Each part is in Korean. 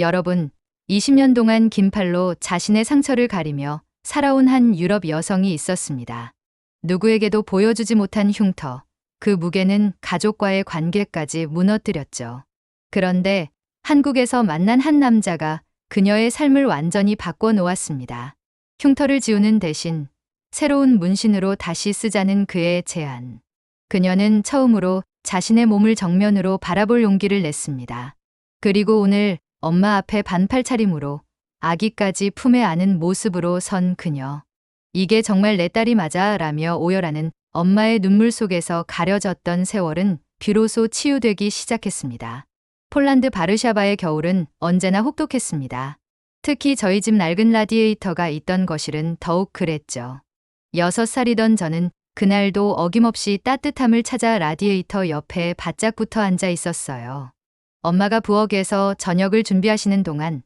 여러분, 20년 동안 긴 팔로 자신의 상처를 가리며 살아온 한 유럽 여성이 있었습니다. 누구에게도 보여주지 못한 흉터, 그 무게는 가족과의 관계까지 무너뜨렸죠. 그런데 한국에서 만난 한 남자가 그녀의 삶을 완전히 바꿔 놓았습니다. 흉터를 지우는 대신 새로운 문신으로 다시 쓰자는 그의 제안. 그녀는 처음으로 자신의 몸을 정면으로 바라볼 용기를 냈습니다. 그리고 오늘 엄마 앞에 반팔 차림으로 아기까지 품에 안은 모습으로 선 그녀. 이게 정말 내 딸이 맞아 라며 오열하는 엄마의 눈물 속에서 가려졌던 세월은 비로소 치유되기 시작했습니다. 폴란드 바르샤바의 겨울은 언제나 혹독했습니다. 특히 저희 집 낡은 라디에이터가 있던 거실은 더욱 그랬죠. 여섯 살이던 저는 그날도 어김없이 따뜻함을 찾아 라디에이터 옆에 바짝 붙어 앉아 있었어요. 엄마가 부엌에서 저녁을 준비하시는 동안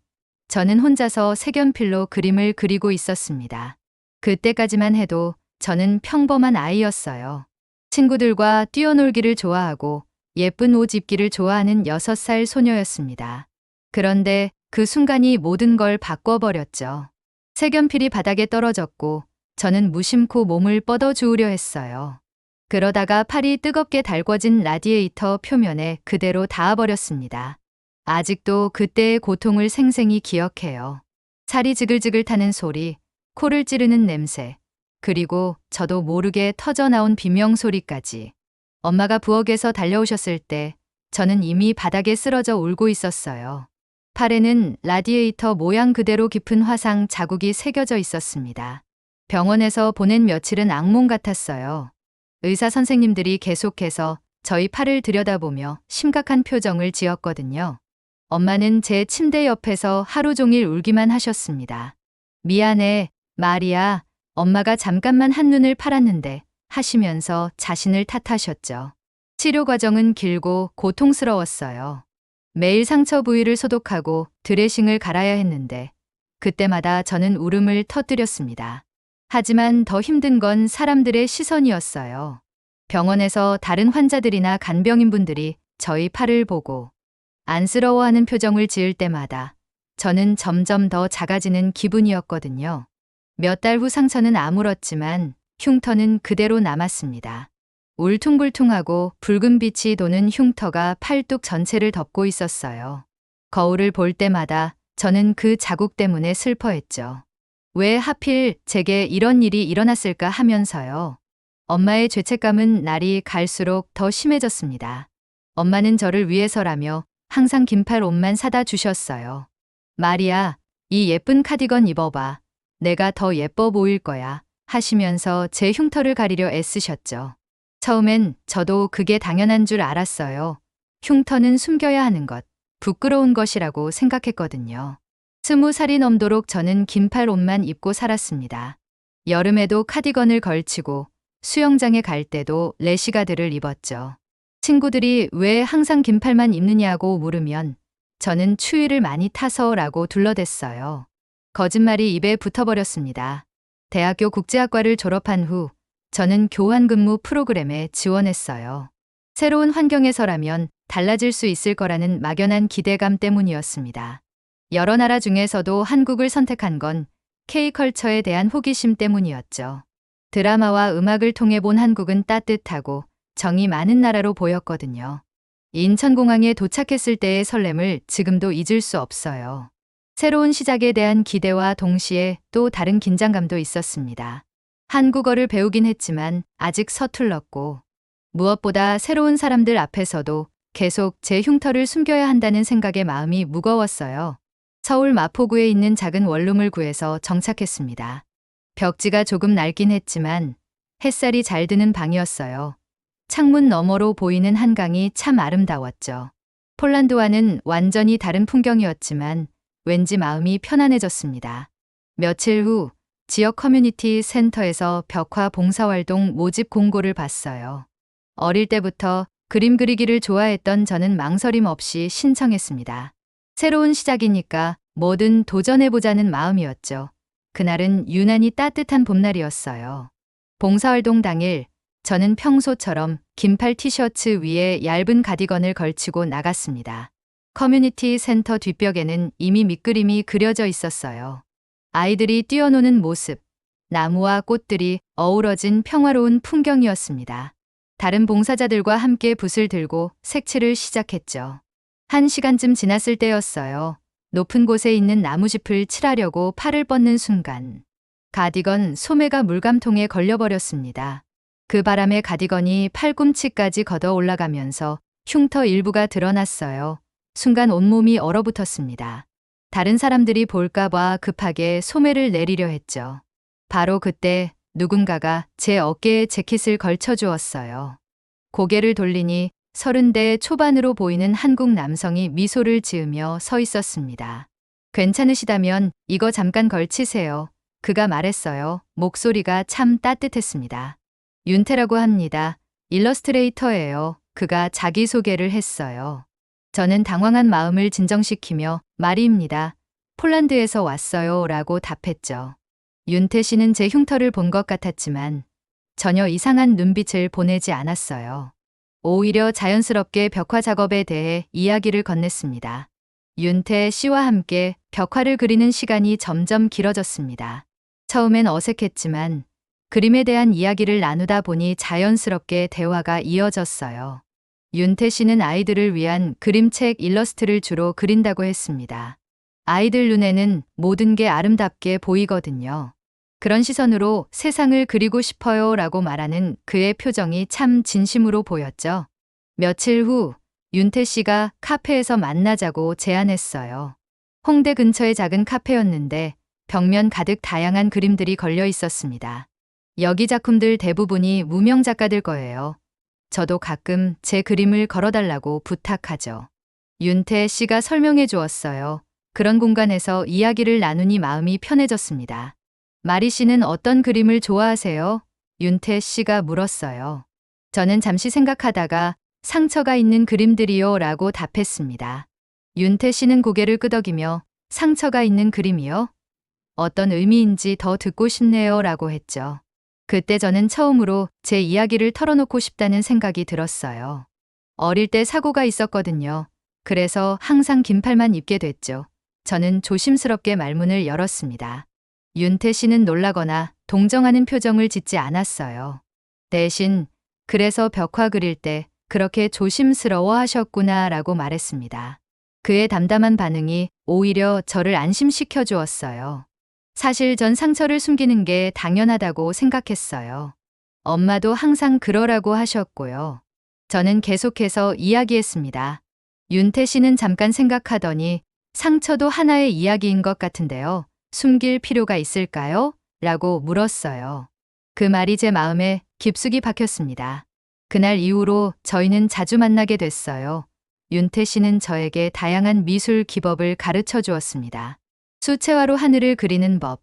저는 혼자서 색연필로 그림을 그리고 있었습니다. 그때까지만 해도 저는 평범한 아이였어요. 친구들과 뛰어놀기를 좋아하고 예쁜 옷 입기를 좋아하는 6살 소녀였습니다. 그런데 그 순간이 모든 걸 바꿔버렸죠. 색연필이 바닥에 떨어졌고 저는 무심코 몸을 뻗어 주우려 했어요. 그러다가 팔이 뜨겁게 달궈진 라디에이터 표면에 그대로 닿아버렸습니다. 아직도 그때의 고통을 생생히 기억해요. 살이 지글지글 타는 소리, 코를 찌르는 냄새, 그리고 저도 모르게 터져나온 비명 소리까지. 엄마가 부엌에서 달려오셨을 때 저는 이미 바닥에 쓰러져 울고 있었어요. 팔에는 라디에이터 모양 그대로 깊은 화상 자국이 새겨져 있었습니다. 병원에서 보낸 며칠은 악몽 같았어요. 의사 선생님들이 계속해서 저희 팔을 들여다보며 심각한 표정을 지었거든요. 엄마는 제 침대 옆에서 하루 종일 울기만 하셨습니다. 미안해, 마리아. 엄마가 잠깐만 한눈을 팔았는데 하시면서 자신을 탓하셨죠. 치료 과정은 길고 고통스러웠어요. 매일 상처 부위를 소독하고 드레싱을 갈아야 했는데 그때마다 저는 울음을 터뜨렸습니다. 하지만 더 힘든 건 사람들의 시선이었어요. 병원에서 다른 환자들이나 간병인분들이 저희 팔을 보고 안쓰러워하는 표정을 지을 때마다 저는 점점 더 작아지는 기분이었거든요. 몇 달 후 상처는 아물었지만 흉터는 그대로 남았습니다. 울퉁불퉁하고 붉은 빛이 도는 흉터가 팔뚝 전체를 덮고 있었어요. 거울을 볼 때마다 저는 그 자국 때문에 슬퍼했죠. 왜 하필 제게 이런 일이 일어났을까 하면서요. 엄마의 죄책감은 날이 갈수록 더 심해졌습니다. 엄마는 저를 위해서라며 항상 긴팔 옷만 사다 주셨어요. 마리아, 이 예쁜 카디건 입어봐. 내가 더 예뻐 보일 거야. 하시면서 제 흉터를 가리려 애쓰셨죠. 처음엔 저도 그게 당연한 줄 알았어요. 흉터는 숨겨야 하는 것, 부끄러운 것이라고 생각했거든요. 스무 살이 넘도록 저는 긴팔 옷만 입고 살았습니다. 여름에도 카디건을 걸치고 수영장에 갈 때도 레시가드를 입었죠. 친구들이 왜 항상 긴팔만 입느냐고 물으면 저는 추위를 많이 타서 라고 둘러댔어요. 거짓말이 입에 붙어버렸습니다. 대학교 국제학과를 졸업한 후 저는 교환 근무 프로그램에 지원했어요. 새로운 환경에서라면 달라질 수 있을 거라는 막연한 기대감 때문이었습니다. 여러 나라 중에서도 한국을 선택한 건 K컬처에 대한 호기심 때문이었죠. 드라마와 음악을 통해 본 한국은 따뜻하고 정이 많은 나라로 보였거든요. 인천공항에 도착했을 때의 설렘을 지금도 잊을 수 없어요. 새로운 시작에 대한 기대와 동시에 또 다른 긴장감도 있었습니다. 한국어를 배우긴 했지만 아직 서툴렀고 무엇보다 새로운 사람들 앞에서도 계속 제 흉터를 숨겨야 한다는 생각에 마음이 무거웠어요. 서울 마포구에 있는 작은 원룸을 구해서 정착했습니다. 벽지가 조금 낡긴 했지만 햇살이 잘 드는 방이었어요. 창문 너머로 보이는 한강이 참 아름다웠죠. 폴란드와는 완전히 다른 풍경이었지만 왠지 마음이 편안해졌습니다. 며칠 후 지역 커뮤니티 센터에서 벽화 봉사활동 모집 공고를 봤어요. 어릴 때부터 그림 그리기를 좋아했던 저는 망설임 없이 신청했습니다. 새로운 시작이니까 뭐든 도전해보자는 마음이었죠. 그날은 유난히 따뜻한 봄날이었어요. 봉사활동 당일 저는 평소처럼 긴팔 티셔츠 위에 얇은 가디건을 걸치고 나갔습니다. 커뮤니티 센터 뒷벽에는 이미 밑그림이 그려져 있었어요. 아이들이 뛰어노는 모습, 나무와 꽃들이 어우러진 평화로운 풍경이었습니다. 다른 봉사자들과 함께 붓을 들고 색칠을 시작했죠. 한 시간쯤 지났을 때였어요. 높은 곳에 있는 나무짚을 칠하려고 팔을 뻗는 순간 가디건 소매가 물감통에 걸려버렸습니다. 그 바람에 가디건이 팔꿈치까지 걷어 올라가면서 흉터 일부가 드러났어요. 순간 온몸이 얼어붙었습니다. 다른 사람들이 볼까봐 급하게 소매를 내리려 했죠. 바로 그때 누군가가 제 어깨에 재킷을 걸쳐 주었어요. 고개를 돌리니 서른대 초반으로 보이는 한국 남성이 미소를 지으며 서 있었습니다. 괜찮으시다면 이거 잠깐 걸치세요. 그가 말했어요. 목소리가 참 따뜻했습니다. 윤태라고 합니다. 일러스트레이터예요. 그가 자기소개를 했어요. 저는 당황한 마음을 진정시키며 말입니다. 폴란드에서 왔어요. 라고 답했죠. 윤태 씨는 제 흉터를 본 것 같았지만 전혀 이상한 눈빛을 보내지 않았어요. 오히려 자연스럽게 벽화 작업에 대해 이야기를 건넸습니다. 윤태 씨와 함께 벽화를 그리는 시간이 점점 길어졌습니다. 처음엔 어색했지만 그림에 대한 이야기를 나누다 보니 자연스럽게 대화가 이어졌어요. 윤태 씨는 아이들을 위한 그림책 일러스트를 주로 그린다고 했습니다. 아이들 눈에는 모든 게 아름답게 보이거든요. 그런 시선으로 세상을 그리고 싶어요 라고 말하는 그의 표정이 참 진심으로 보였죠. 며칠 후 윤태 씨가 카페에서 만나자고 제안했어요. 홍대 근처의 작은 카페였는데 벽면 가득 다양한 그림들이 걸려 있었습니다. 여기 작품들 대부분이 무명 작가들 거예요. 저도 가끔 제 그림을 걸어달라고 부탁하죠. 윤태 씨가 설명해 주었어요. 그런 공간에서 이야기를 나누니 마음이 편해졌습니다. 마리 씨는 어떤 그림을 좋아하세요? 윤태 씨가 물었어요. 저는 잠시 생각하다가 상처가 있는 그림들이요 라고 답했습니다. 윤태 씨는 고개를 끄덕이며 상처가 있는 그림이요? 어떤 의미인지 더 듣고 싶네요 라고 했죠. 그때 저는 처음으로 제 이야기를 털어놓고 싶다는 생각이 들었어요. 어릴 때 사고가 있었거든요. 그래서 항상 긴팔만 입게 됐죠. 저는 조심스럽게 말문을 열었습니다. 윤태 씨는 놀라거나 동정하는 표정을 짓지 않았어요. 대신 그래서 벽화 그릴 때 그렇게 조심스러워 하셨구나 라고 말했습니다. 그의 담담한 반응이 오히려 저를 안심시켜 주었어요. 사실 전 상처를 숨기는 게 당연하다고 생각했어요. 엄마도 항상 그러라고 하셨고요. 저는 계속해서 이야기했습니다. 윤태 씨는 잠깐 생각하더니 상처도 하나의 이야기인 것 같은데요. 숨길 필요가 있을까요? 라고 물었어요. 그 말이 제 마음에 깊숙이 박혔습니다. 그날 이후로 저희는 자주 만나게 됐어요. 윤태 씨는 저에게 다양한 미술 기법을 가르쳐 주었습니다. 수채화로 하늘을 그리는 법,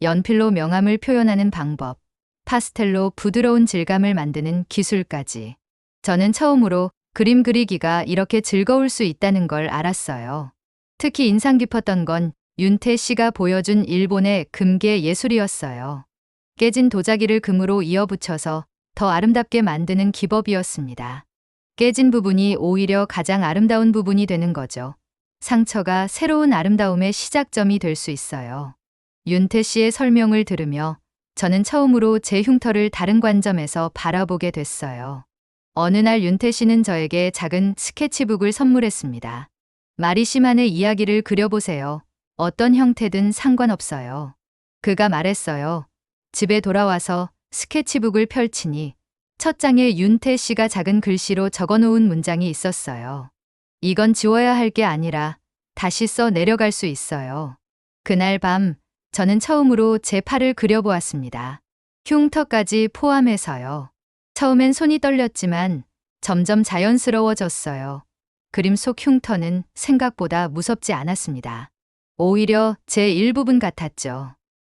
연필로 명암을 표현하는 방법, 파스텔로 부드러운 질감을 만드는 기술까지. 저는 처음으로 그림 그리기가 이렇게 즐거울 수 있다는 걸 알았어요. 특히 인상 깊었던 건 윤태 씨가 보여준 일본의 금계 예술이었어요. 깨진 도자기를 금으로 이어붙여서 더 아름답게 만드는 기법이었습니다. 깨진 부분이 오히려 가장 아름다운 부분이 되는 거죠. 상처가 새로운 아름다움의 시작점이 될 수 있어요. 윤태 씨의 설명을 들으며 저는 처음으로 제 흉터를 다른 관점에서 바라보게 됐어요. 어느 날 윤태 씨는 저에게 작은 스케치북을 선물했습니다. 마리시만의 이야기를 그려보세요. 어떤 형태든 상관없어요. 그가 말했어요. 집에 돌아와서 스케치북을 펼치니 첫 장에 윤태 씨가 작은 글씨로 적어 놓은 문장이 있었어요. 이건 지워야 할 게 아니라 다시 써 내려갈 수 있어요. 그날 밤 저는 처음으로 제 팔을 그려보았습니다. 흉터까지 포함해서요. 처음엔 손이 떨렸지만 점점 자연스러워졌어요. 그림 속 흉터는 생각보다 무섭지 않았습니다. 오히려 제 일부분 같았죠.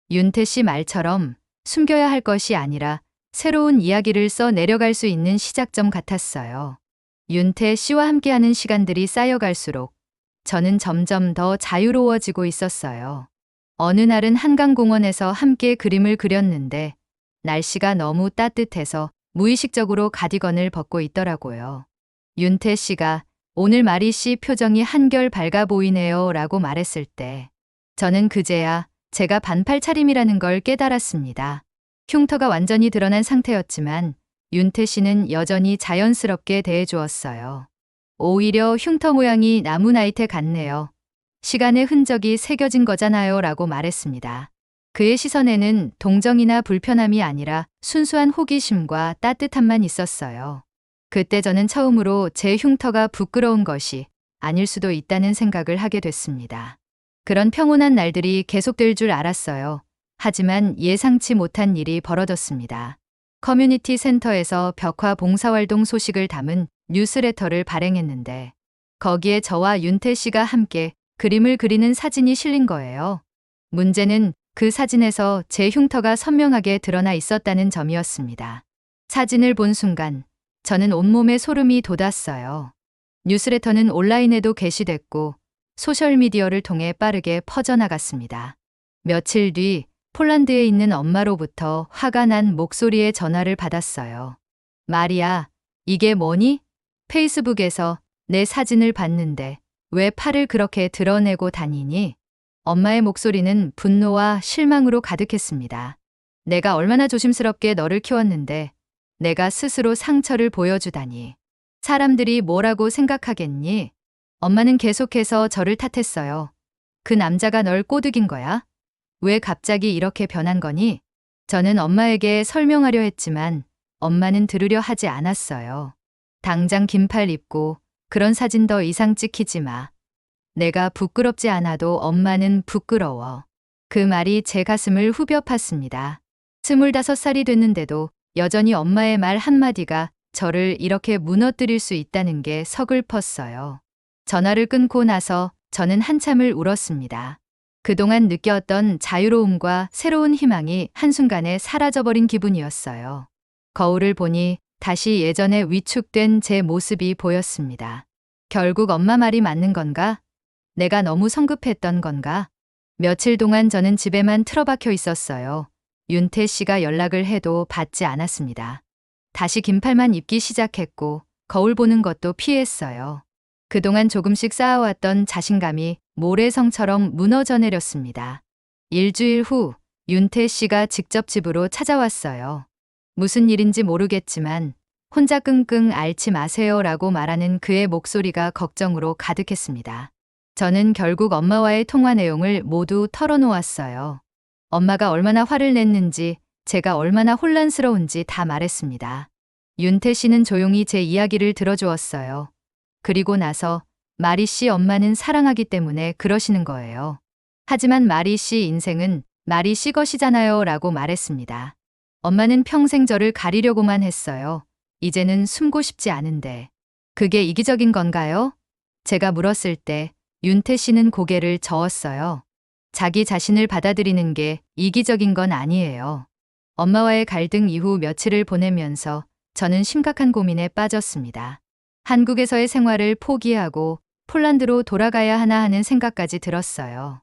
윤태 씨 말처럼 숨겨야 할 것이 아니라 새로운 이야기를 써 내려갈 수 있는 시작점 같았어요. 윤태 씨와 함께하는 시간들이 쌓여갈수록 저는 점점 더 자유로워지고 있었어요. 어느 날은 한강공원에서 함께 그림을 그렸는데 날씨가 너무 따뜻해서 무의식적으로 가디건을 벗고 있더라고요. 윤태 씨가 오늘 마리 씨 표정이 한결 밝아 보이네요 라고 말했을 때 저는 그제야 제가 반팔 차림이라는 걸 깨달았습니다. 흉터가 완전히 드러난 상태였지만 윤태 씨는 여전히 자연스럽게 대해주었어요. 오히려 흉터 모양이 나무 나이테 같네요. 시간의 흔적이 새겨진 거잖아요 라고 말했습니다. 그의 시선에는 동정이나 불편함이 아니라 순수한 호기심과 따뜻함만 있었어요. 그때 저는 처음으로 제 흉터가 부끄러운 것이 아닐 수도 있다는 생각을 하게 됐습니다. 그런 평온한 날들이 계속될 줄 알았어요. 하지만 예상치 못한 일이 벌어졌습니다. 커뮤니티 센터에서 벽화 봉사활동 소식을 담은 뉴스레터를 발행했는데 거기에 저와 윤태 씨가 함께 그림을 그리는 사진이 실린 거예요. 문제는 그 사진에서 제 흉터가 선명하게 드러나 있었다는 점이었습니다. 사진을 본 순간 저는 온몸에 소름이 돋았어요. 뉴스레터는 온라인에도 게시됐고 소셜미디어를 통해 빠르게 퍼져나갔습니다. 며칠 뒤 폴란드에 있는 엄마로부터 화가 난 목소리의 전화를 받았어요. 마리아, 이게 뭐니? 페이스북에서 내 사진을 봤는데 왜 팔을 그렇게 드러내고 다니니? 엄마의 목소리는 분노와 실망으로 가득했습니다. 내가 얼마나 조심스럽게 너를 키웠는데 내가 스스로 상처를 보여주다니. 사람들이 뭐라고 생각하겠니? 엄마는 계속해서 저를 탓했어요. 그 남자가 널 꼬드긴 거야? 왜 갑자기 이렇게 변한 거니? 저는 엄마에게 설명하려 했지만 엄마는 들으려 하지 않았어요. 당장 긴팔 입고 그런 사진 더 이상 찍히지 마. 내가 부끄럽지 않아도 엄마는 부끄러워. 그 말이 제 가슴을 후벼 팠습니다. 스물다섯 살이 됐는데도 여전히 엄마의 말 한마디가 저를 이렇게 무너뜨릴 수 있다는 게 서글펐어요. 전화를 끊고 나서 저는 한참을 울었습니다. 그동안 느꼈던 자유로움과 새로운 희망이 한순간에 사라져버린 기분이었어요. 거울을 보니 다시 예전에 위축된 제 모습이 보였습니다. 결국 엄마 말이 맞는 건가? 내가 너무 성급했던 건가? 며칠 동안 저는 집에만 틀어박혀 있었어요. 윤태 씨가 연락을 해도 받지 않았습니다. 다시 긴팔만 입기 시작했고 거울 보는 것도 피했어요. 그동안 조금씩 쌓아왔던 자신감이 모래성처럼 무너져 내렸습니다. 일주일 후 윤태 씨가 직접 집으로 찾아왔어요. 무슨 일인지 모르겠지만 혼자 끙끙 앓지 마세요라고 말하는 그의 목소리가 걱정으로 가득했습니다. 저는 결국 엄마와의 통화 내용을 모두 털어놓았어요. 엄마가 얼마나 화를 냈는지 제가 얼마나 혼란스러운지 다 말했습니다. 윤태 씨는 조용히 제 이야기를 들어주었어요. 그리고 나서 마리 씨 엄마는 사랑하기 때문에 그러시는 거예요. 하지만 마리 씨 인생은 마리 씨 것이잖아요 라고 말했습니다. 엄마는 평생 저를 가리려고만 했어요. 이제는 숨고 싶지 않은데. 그게 이기적인 건가요? 제가 물었을 때 윤태 씨는 고개를 저었어요. 자기 자신을 받아들이는 게 이기적인 건 아니에요. 엄마와의 갈등 이후 며칠을 보내면서 저는 심각한 고민에 빠졌습니다. 한국에서의 생활을 포기하고 폴란드로 돌아가야 하나 하는 생각까지 들었어요.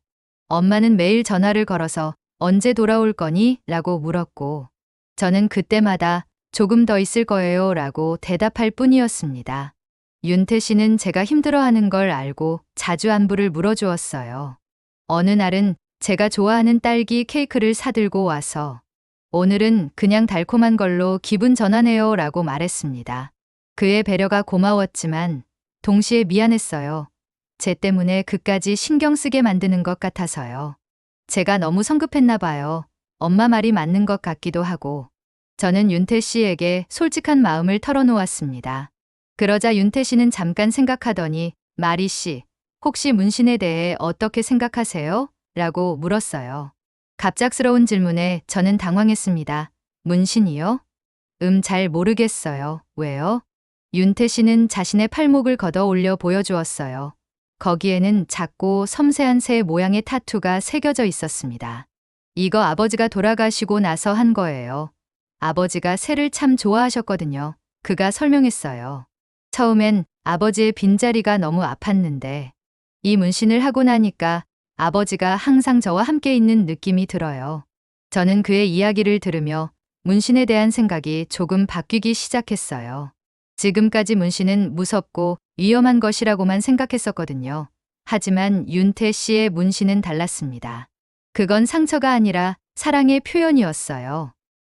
엄마는 매일 전화를 걸어서 언제 돌아올 거니? 라고 물었고, 저는 그때마다 조금 더 있을 거예요 라고 대답할 뿐이었습니다. 윤태 씨는 제가 힘들어하는 걸 알고 자주 안부를 물어주었어요. 어느 날은 제가 좋아하는 딸기 케이크를 사들고 와서 오늘은 그냥 달콤한 걸로 기분 전환해요 라고 말했습니다. 그의 배려가 고마웠지만 동시에 미안했어요. 제 때문에 그까지 신경 쓰게 만드는 것 같아서요. 제가 너무 성급했나 봐요. 엄마 말이 맞는 것 같기도 하고. 저는 윤태 씨에게 솔직한 마음을 털어놓았습니다. 그러자 윤태 씨는 잠깐 생각하더니 마리 씨, 혹시 문신에 대해 어떻게 생각하세요? 라고 물었어요. 갑작스러운 질문에 저는 당황했습니다. 문신이요? 음, 잘 모르겠어요. 왜요? 윤태 씨는 자신의 팔목을 걷어 올려 보여주었어요. 거기에는 작고 섬세한 새 모양의 타투가 새겨져 있었습니다. 이거 아버지가 돌아가시고 나서 한 거예요. 아버지가 새를 참 좋아하셨거든요. 그가 설명했어요. 처음엔 아버지의 빈자리가 너무 아팠는데 이 문신을 하고 나니까 아버지가 항상 저와 함께 있는 느낌이 들어요. 저는 그의 이야기를 들으며 문신에 대한 생각이 조금 바뀌기 시작했어요. 지금까지 문신은 무섭고 위험한 것이라고만 생각했었거든요. 하지만 윤태 씨의 문신은 달랐습니다. 그건 상처가 아니라 사랑의 표현이었어요.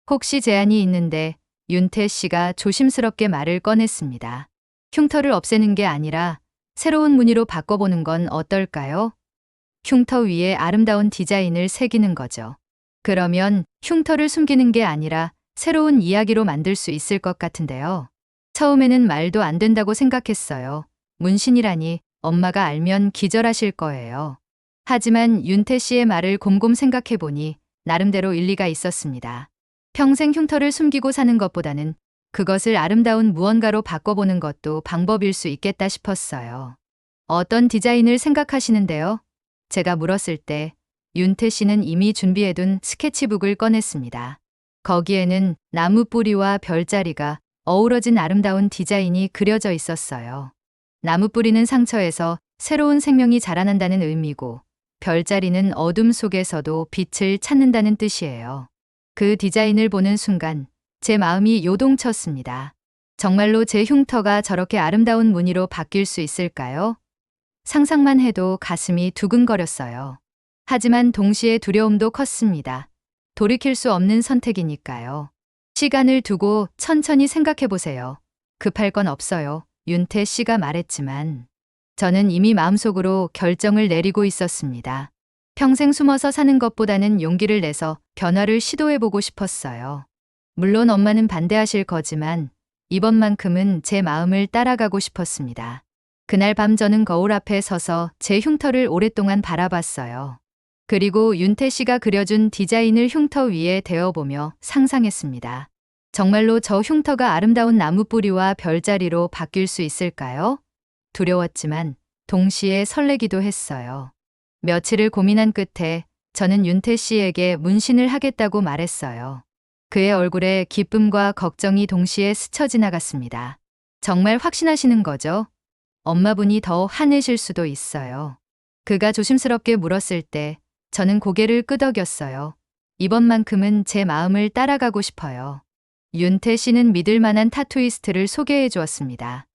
혹시 제안이 있는데 윤태 씨가 조심스럽게 말을 꺼냈습니다. 흉터를 없애는 게 아니라 새로운 무늬로 바꿔보는 건 어떨까요? 흉터 위에 아름다운 디자인을 새기는 거죠. 그러면 흉터를 숨기는 게 아니라 새로운 이야기로 만들 수 있을 것 같은데요. 처음에는 말도 안 된다고 생각했어요. 문신이라니 엄마가 알면 기절하실 거예요. 하지만 윤태 씨의 말을 곰곰 생각해 보니 나름대로 일리가 있었습니다. 평생 흉터를 숨기고 사는 것보다는 그것을 아름다운 무언가로 바꿔보는 것도 방법일 수 있겠다 싶었어요. 어떤 디자인을 생각하시는데요? 제가 물었을 때 윤태 씨는 이미 준비해둔 스케치북을 꺼냈습니다. 거기에는 나무 뿌리와 별자리가 어우러진 아름다운 디자인이 그려져 있었어요. 나무 뿌리는 상처에서 새로운 생명이 자라난다는 의미고 별자리는 어둠 속에서도 빛을 찾는다는 뜻이에요. 그 디자인을 보는 순간 제 마음이 요동쳤습니다. 정말로 제 흉터가 저렇게 아름다운 무늬로 바뀔 수 있을까요? 상상만 해도 가슴이 두근거렸어요. 하지만 동시에 두려움도 컸습니다. 돌이킬 수 없는 선택이니까요. 시간을 두고 천천히 생각해 보세요. 급할 건 없어요. 윤태 씨가 말했지만 저는 이미 마음속으로 결정을 내리고 있었습니다. 평생 숨어서 사는 것보다는 용기를 내서 변화를 시도해 보고 싶었어요. 물론 엄마는 반대하실 거지만 이번만큼은 제 마음을 따라가고 싶었습니다. 그날 밤 저는 거울 앞에 서서 제 흉터를 오랫동안 바라봤어요. 그리고 윤태 씨가 그려준 디자인을 흉터 위에 대어보며 상상했습니다. 정말로 저 흉터가 아름다운 나무 뿌리와 별자리로 바뀔 수 있을까요? 두려웠지만 동시에 설레기도 했어요. 며칠을 고민한 끝에 저는 윤태 씨에게 문신을 하겠다고 말했어요. 그의 얼굴에 기쁨과 걱정이 동시에 스쳐 지나갔습니다. 정말 확신하시는 거죠? 엄마분이 더 화내실 수도 있어요. 그가 조심스럽게 물었을 때 저는 고개를 끄덕였어요. 이번만큼은 제 마음을 따라가고 싶어요. 윤태 씨는 믿을 만한 타투이스트를 소개해 주었습니다.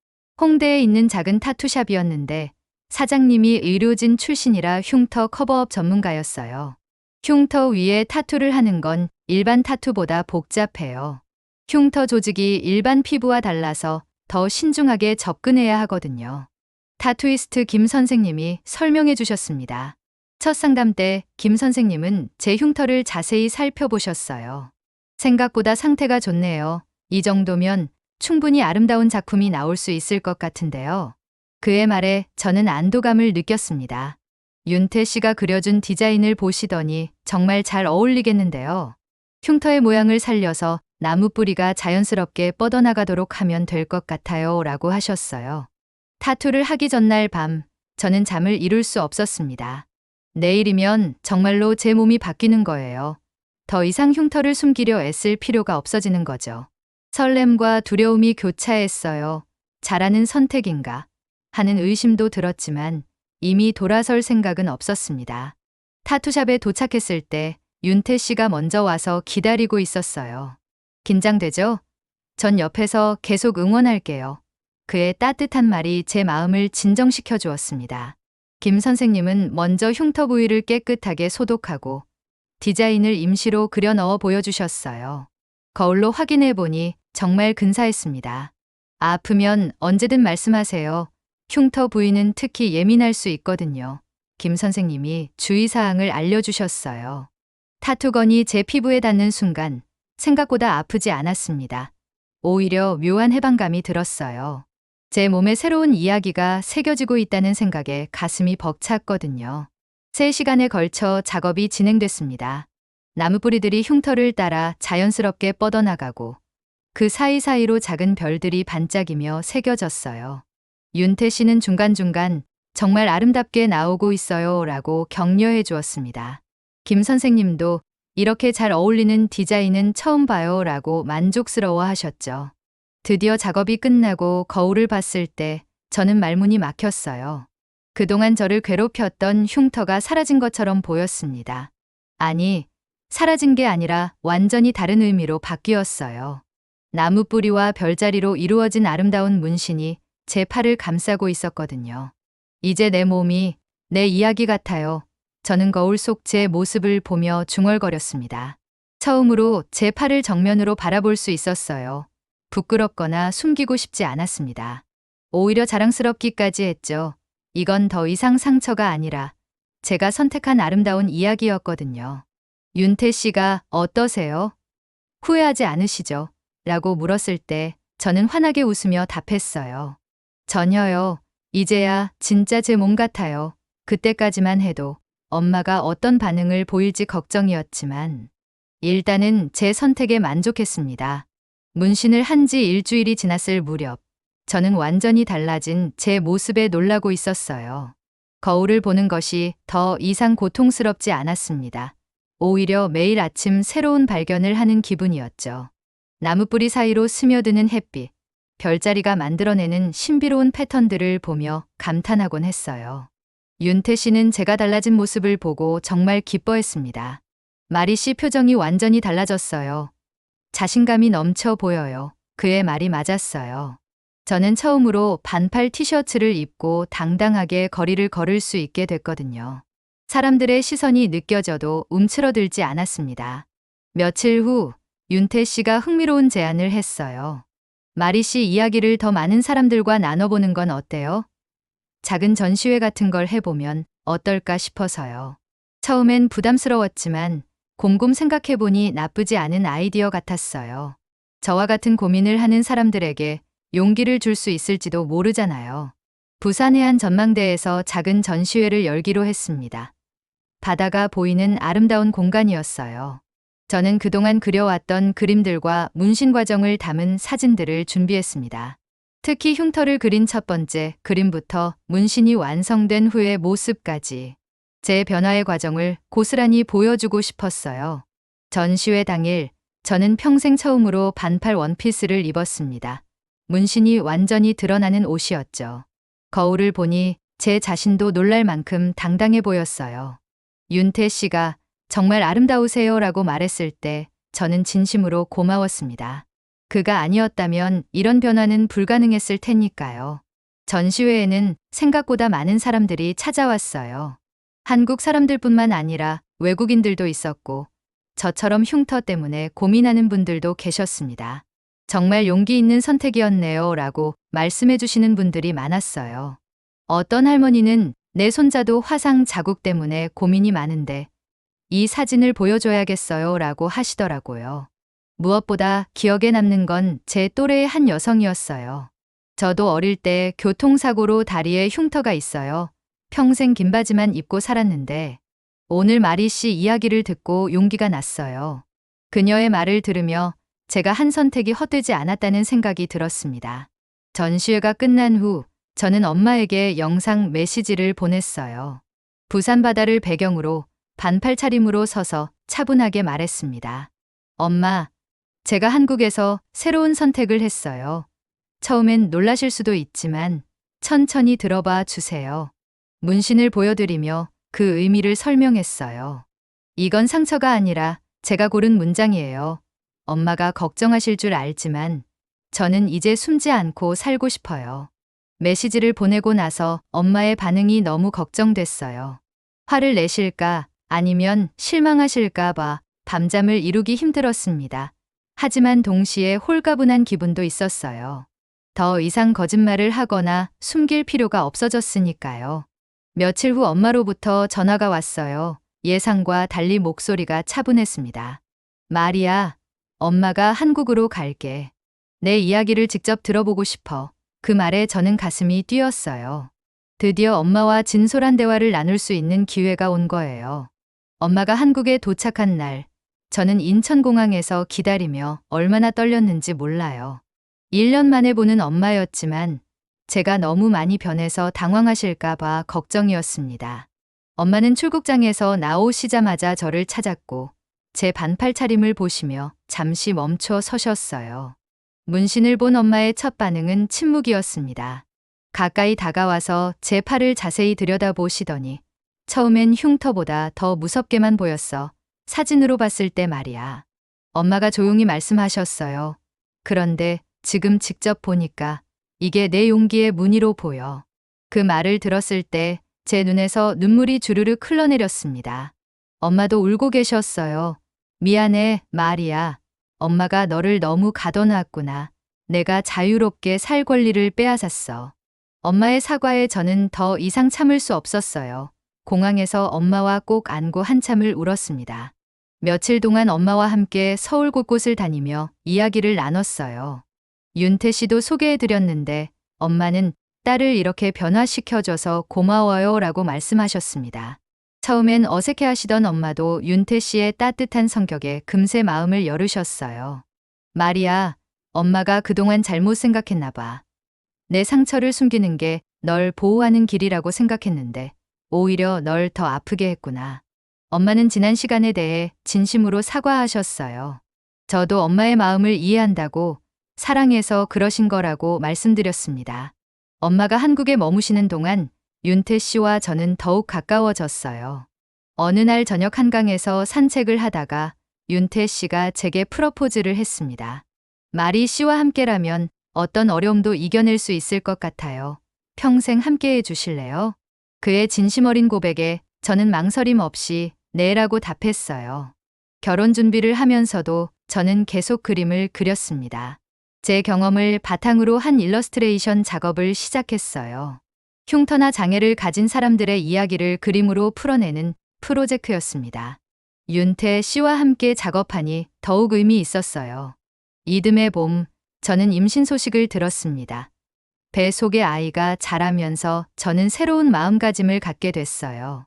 홍대에 있는 작은 타투샵이었는데 사장님이 의료진 출신이라 흉터 커버업 전문가였어요. 흉터 위에 타투를 하는 건 일반 타투보다 복잡해요. 흉터 조직이 일반 피부와 달라서 더 신중하게 접근해야 하거든요. 타투이스트 김 선생님이 설명해 주셨습니다. 첫 상담 때 김 선생님은 제 흉터를 자세히 살펴보셨어요. 생각보다 상태가 좋네요. 이 정도면 충분히 아름다운 작품이 나올 수 있을 것 같은데요. 그의 말에 저는 안도감을 느꼈습니다. 윤태 씨가 그려준 디자인을 보시더니 정말 잘 어울리겠는데요. 흉터의 모양을 살려서 나무 뿌리가 자연스럽게 뻗어나가도록 하면 될 것 같아요. 라고 하셨어요. 타투를 하기 전날 밤, 저는 잠을 이룰 수 없었습니다. 내일이면 정말로 제 몸이 바뀌는 거예요. 더 이상 흉터를 숨기려 애쓸 필요가 없어지는 거죠. 설렘과 두려움이 교차했어요. 잘하는 선택인가 하는 의심도 들었지만 이미 돌아설 생각은 없었습니다. 타투샵에 도착했을 때 윤태 씨가 먼저 와서 기다리고 있었어요. 긴장되죠? 전 옆에서 계속 응원할게요. 그의 따뜻한 말이 제 마음을 진정시켜 주었습니다. 김 선생님은 먼저 흉터 부위를 깨끗하게 소독하고 디자인을 임시로 그려 넣어 보여주셨어요. 거울로 확인해 보니 정말 근사했습니다. 아프면 언제든 말씀하세요. 흉터 부위는 특히 예민할 수 있거든요. 김 선생님이 주의사항을 알려주셨어요. 타투건이 제 피부에 닿는 순간 생각보다 아프지 않았습니다. 오히려 묘한 해방감이 들었어요. 제 몸에 새로운 이야기가 새겨지고 있다는 생각에 가슴이 벅찼거든요. 3시간에 걸쳐 작업이 진행됐습니다. 나무 뿌리들이 흉터를 따라 자연스럽게 뻗어나가고 그 사이사이로 작은 별들이 반짝이며 새겨졌어요. 윤태 씨는 중간중간 정말 아름답게 나오고 있어요 라고 격려해 주었습니다. 김 선생님도 이렇게 잘 어울리는 디자인은 처음 봐요 라고 만족스러워 하셨죠. 드디어 작업이 끝나고 거울을 봤을 때 저는 말문이 막혔어요. 그동안 저를 괴롭혔던 흉터가 사라진 것처럼 보였습니다. 아니, 사라진 게 아니라 완전히 다른 의미로 바뀌었어요. 나무 뿌리와 별자리로 이루어진 아름다운 문신이 제 팔을 감싸고 있었거든요. 이제 내 몸이 내 이야기 같아요. 저는 거울 속 제 모습을 보며 중얼거렸습니다. 처음으로 제 팔을 정면으로 바라볼 수 있었어요. 부끄럽거나 숨기고 싶지 않았습니다. 오히려 자랑스럽기까지 했죠. 이건 더 이상 상처가 아니라 제가 선택한 아름다운 이야기였거든요. 윤태 씨가 어떠세요? 후회하지 않으시죠? 라고 물었을 때 저는 환하게 웃으며 답했어요. 전혀요. 이제야 진짜 제 몸 같아요. 그때까지만 해도 엄마가 어떤 반응을 보일지 걱정이었지만 일단은 제 선택에 만족했습니다. 문신을 한 지 일주일이 지났을 무렵 저는 완전히 달라진 제 모습에 놀라고 있었어요. 거울을 보는 것이 더 이상 고통스럽지 않았습니다. 오히려 매일 아침 새로운 발견을 하는 기분이었죠. 나무뿌리 사이로 스며드는 햇빛, 별자리가 만들어내는 신비로운 패턴들을 보며 감탄하곤 했어요. 윤태 씨는 제가 달라진 모습을 보고 정말 기뻐했습니다. 마리 씨 표정이 완전히 달라졌어요. 자신감이 넘쳐 보여요. 그의 말이 맞았어요. 저는 처음으로 반팔 티셔츠를 입고 당당하게 거리를 걸을 수 있게 됐거든요. 사람들의 시선이 느껴져도 움츠러들지 않았습니다. 며칠 후 윤태 씨가 흥미로운 제안을 했어요. 마리 씨 이야기를 더 많은 사람들과 나눠보는 건 어때요? 작은 전시회 같은 걸 해보면 어떨까 싶어서요. 처음엔 부담스러웠지만 곰곰 생각해보니 나쁘지 않은 아이디어 같았어요. 저와 같은 고민을 하는 사람들에게 용기를 줄 수 있을지도 모르잖아요. 부산의 한 전망대에서 작은 전시회를 열기로 했습니다. 바다가 보이는 아름다운 공간이었어요. 저는 그동안 그려왔던 그림들과 문신 과정을 담은 사진들을 준비했습니다. 특히 흉터를 그린 첫 번째 그림부터 문신이 완성된 후의 모습까지 제 변화의 과정을 고스란히 보여주고 싶었어요. 전시회 당일 저는 평생 처음으로 반팔 원피스를 입었습니다. 문신이 완전히 드러나는 옷이었죠. 거울을 보니 제 자신도 놀랄 만큼 당당해 보였어요. 윤태 씨가 정말 아름다우세요 라고 말했을 때 저는 진심으로 고마웠습니다. 그가 아니었다면 이런 변화는 불가능했을 테니까요. 전시회에는 생각보다 많은 사람들이 찾아왔어요. 한국 사람들뿐만 아니라 외국인들도 있었고 저처럼 흉터 때문에 고민하는 분들도 계셨습니다. 정말 용기 있는 선택이었네요 라고 말씀해 주시는 분들이 많았어요. 어떤 할머니는 내 손자도 화상 자국 때문에 고민이 많은데 이 사진을 보여줘야겠어요 라고 하시더라고요. 무엇보다 기억에 남는 건 제 또래의 한 여성이었어요. 저도 어릴 때 교통사고로 다리에 흉터가 있어요. 평생 긴 바지만 입고 살았는데 오늘 마리 씨 이야기를 듣고 용기가 났어요. 그녀의 말을 들으며 제가 한 선택이 헛되지 않았다는 생각이 들었습니다. 전시회가 끝난 후 저는 엄마에게 영상 메시지를 보냈어요. 부산 바다를 배경으로 반팔 차림으로 서서 차분하게 말했습니다. 엄마, 제가 한국에서 새로운 선택을 했어요. 처음엔 놀라실 수도 있지만 천천히 들어봐 주세요. 문신을 보여드리며 그 의미를 설명했어요. 이건 상처가 아니라 제가 고른 문장이에요. 엄마가 걱정하실 줄 알지만 저는 이제 숨지 않고 살고 싶어요. 메시지를 보내고 나서 엄마의 반응이 너무 걱정됐어요. 화를 내실까 아니면 실망하실까봐 밤잠을 이루기 힘들었습니다. 하지만 동시에 홀가분한 기분도 있었어요. 더 이상 거짓말을 하거나 숨길 필요가 없어졌으니까요. 며칠 후 엄마로부터 전화가 왔어요. 예상과 달리 목소리가 차분했습니다. 마리아, 엄마가 한국으로 갈게. 내 이야기를 직접 들어보고 싶어. 그 말에 저는 가슴이 뛰었어요. 드디어 엄마와 진솔한 대화를 나눌 수 있는 기회가 온 거예요. 엄마가 한국에 도착한 날, 저는 인천공항에서 기다리며 얼마나 떨렸는지 몰라요. 1년 만에 보는 엄마였지만 제가 너무 많이 변해서 당황하실까봐 걱정이었습니다. 엄마는 출국장에서 나오시자마자 저를 찾았고 제 반팔 차림을 보시며 잠시 멈춰 서셨어요. 문신을 본 엄마의 첫 반응은 침묵이었습니다. 가까이 다가와서 제 팔을 자세히 들여다보시더니 처음엔 흉터보다 더 무섭게만 보였어. 사진으로 봤을 때 말이야. 엄마가 조용히 말씀하셨어요. 그런데 지금 직접 보니까 이게 내 용기의 무늬로 보여. 그 말을 들었을 때 제 눈에서 눈물이 주르륵 흘러내렸습니다. 엄마도 울고 계셨어요. 미안해, 마리아. 엄마가 너를 너무 가둬놨구나. 내가 자유롭게 살 권리를 빼앗았어. 엄마의 사과에 저는 더 이상 참을 수 없었어요. 공항에서 엄마와 꼭 안고 한참을 울었습니다. 며칠 동안 엄마와 함께 서울 곳곳을 다니며 이야기를 나눴어요. 윤태 씨도 소개해 드렸는데 엄마는 딸을 이렇게 변화시켜줘서 고마워요 라고 말씀하셨습니다. 처음엔 어색해 하시던 엄마도 윤태 씨의 따뜻한 성격에 금세 마음을 열으셨어요. 마리아, 엄마가 그동안 잘못 생각했나 봐. 내 상처를 숨기는 게 널 보호하는 길이라고 생각했는데 오히려 널 더 아프게 했구나. 엄마는 지난 시간에 대해 진심으로 사과하셨어요. 저도 엄마의 마음을 이해한다고 사랑해서 그러신 거라고 말씀드렸습니다. 엄마가 한국에 머무시는 동안 윤태 씨와 저는 더욱 가까워졌어요. 어느 날 저녁 한강에서 산책을 하다가 윤태 씨가 제게 프러포즈를 했습니다. 마리 씨와 함께라면 어떤 어려움도 이겨낼 수 있을 것 같아요. 평생 함께 해 주실래요? 그의 진심 어린 고백에 저는 망설임 없이 네라고 답했어요. 결혼 준비를 하면서도 저는 계속 그림을 그렸습니다. 제 경험을 바탕으로 한 일러스트레이션 작업을 시작했어요. 흉터나 장애를 가진 사람들의 이야기를 그림으로 풀어내는 프로젝트였습니다. 윤태 씨와 함께 작업하니 더욱 의미 있었어요. 이듬해 봄, 저는 임신 소식을 들었습니다. 배 속의 아이가 자라면서 저는 새로운 마음가짐을 갖게 됐어요.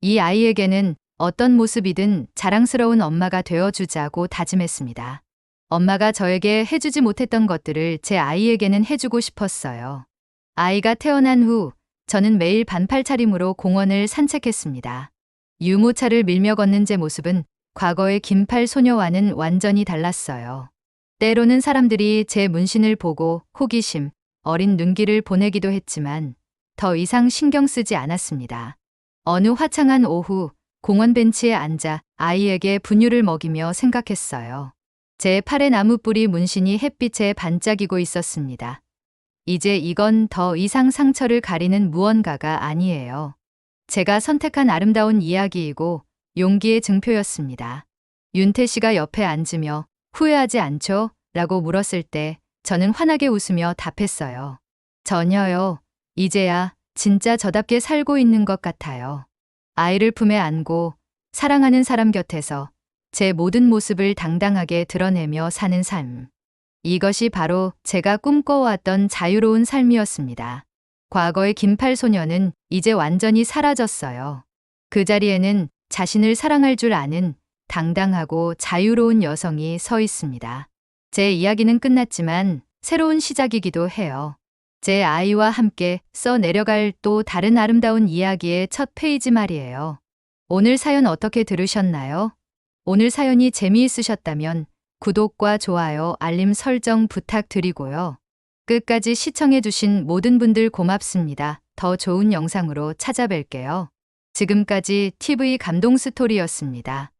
이 아이에게는 어떤 모습이든 자랑스러운 엄마가 되어주자고 다짐했습니다. 엄마가 저에게 해주지 못했던 것들을 제 아이에게는 해주고 싶었어요. 아이가 태어난 후 저는 매일 반팔 차림으로 공원을 산책했습니다. 유모차를 밀며 걷는 제 모습은 과거의 긴팔 소녀와는 완전히 달랐어요. 때로는 사람들이 제 문신을 보고 호기심, 어린 눈길을 보내기도 했지만 더 이상 신경 쓰지 않았습니다. 어느 화창한 오후 공원 벤치에 앉아 아이에게 분유를 먹이며 생각했어요. 제 팔의 나무 뿌리 문신이 햇빛에 반짝이고 있었습니다. 이제 이건 더 이상 상처를 가리는 무언가가 아니에요. 제가 선택한 아름다운 이야기이고 용기의 증표였습니다. 윤태 씨가 옆에 앉으며 후회하지 않죠? 라고 물었을 때 저는 환하게 웃으며 답했어요. 전혀요. 이제야 진짜 저답게 살고 있는 것 같아요. 아이를 품에 안고 사랑하는 사람 곁에서 제 모든 모습을 당당하게 드러내며 사는 삶. 이것이 바로 제가 꿈꿔왔던 자유로운 삶이었습니다. 과거의 긴팔 소녀는 이제 완전히 사라졌어요. 그 자리에는 자신을 사랑할 줄 아는 당당하고 자유로운 여성이 서 있습니다. 제 이야기는 끝났지만 새로운 시작이기도 해요. 제 아이와 함께 써 내려갈 또 다른 아름다운 이야기의 첫 페이지 말이에요. 오늘 사연 어떻게 들으셨나요? 오늘 사연이 재미있으셨다면 구독과 좋아요, 알림 설정 부탁드리고요. 끝까지 시청해주신 모든 분들 고맙습니다. 더 좋은 영상으로 찾아뵐게요. 지금까지 TV 감동 스토리였습니다.